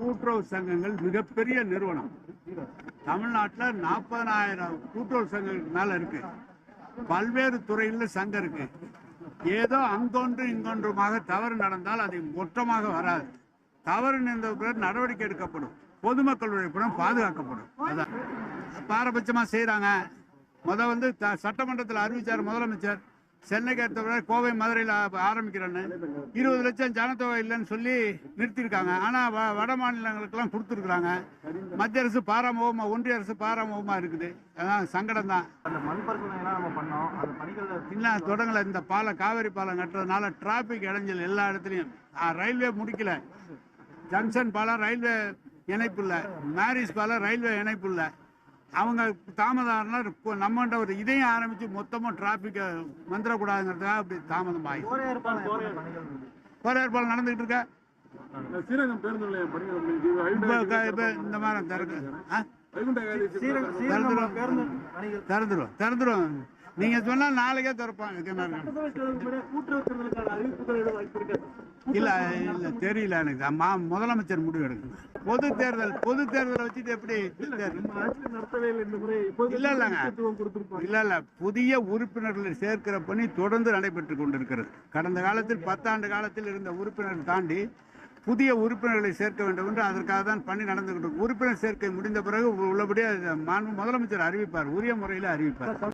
கூட்டுறவு சங்கங்கள் மிகப்பெரிய நிறுவனம். தமிழ்நாட்டில் நாற்பதாயிரம் கூட்டுறவு சங்கங்களுக்கு மேல இருக்கு. பல்வேறு துறையில் சங்கம் இருக்கு. ஏதோ அங்கொன்று இங்கொன்றுமாக தவறு நடந்தால் அது மொத்தமாக வராது. தவறு நின்ற பிறகு நடவடிக்கை எடுக்கப்படும். பொதுமக்களுடைய பணம் பாதுகாக்கப்படும். அதான். பாரபட்சமா செய்கிறாங்க முத வந்து சட்டமன்றத்தில் அறிவிச்சார் முதலமைச்சர். சென்னைக்கு அடுத்த பிறகு கோவை மதுரையில் ஆரம்பிக்கிறேன்னு. இருபது லட்சம் ஜனத்தொகை இல்லைன்னு சொல்லி நிறுத்தியிருக்காங்க. ஆனால் வ வட மாநிலங்களுக்கெல்லாம் கொடுத்துருக்குறாங்க. மத்திய அரசு பாராமுகமா ஒன்றிய அரசு பாராமுகமா இருக்குது. அதான் சங்கடம் தான் இன்னும் தொடங்கல. இந்த பாலம் காவேரி பாலம் கட்டுறதுனால டிராபிக் இடைஞ்சல் எல்லா இடத்துலையும். ரயில்வே முடிக்கல. ஜங்ஷன் பாலம் ரயில்வே இணைப்பு இல்லை. மேரிஸ் பாலம் ரயில்வே இணைப்பு இல்லை. அவங்க தாமதம்னா நம்மகிட்ட ஒரு இதையும் ஆரம்பிச்சு மொத்தமாக டிராஃபிக்கை வந்துடக்கூடாதுங்கிறதுக்காக அப்படி தாமதம் ஆகி கோரையற்பான பணிகள் போராட்ட பாலம் நடந்துகிட்டு இருக்க? இந்த மாதிரி திறக்கு. திறந்துடும் திறந்துடும் நீங்கள் சொன்னால் நாளைக்கே திறப்பாங்க. இல்ல இல்ல தெரியல எனக்கு. முதலமைச்சர் முடிவு எடுக்கணும் பொது தேர்தல் பொது தேர்தலை வச்சுட்டு எப்படி? நடத்தவே இல்லை இந்த முறை. இப்போது இல்ல இல்லங்க. இல்ல இல்ல. புதிய உறுப்பினர்களை சேர்க்கிற பணி தொடர்ந்து நடைபெற்று கொண்டிருக்கிறது. கடந்த காலத்தில் பத்தாண்டு காலத்தில் இருந்த உறுப்பினர் தாண்டி புதிய உறுப்பினர்களை சேர்க்க வேண்டும் என்று அதற்காக தான் பணி நடந்துகிட்டு. உறுப்பினர் சேர்க்கை முடிந்த பிறகு உள்ளபடியே மாண்பு முதலமைச்சர் அறிவிப்பார். உரிய முறையில் அறிவிப்பார்.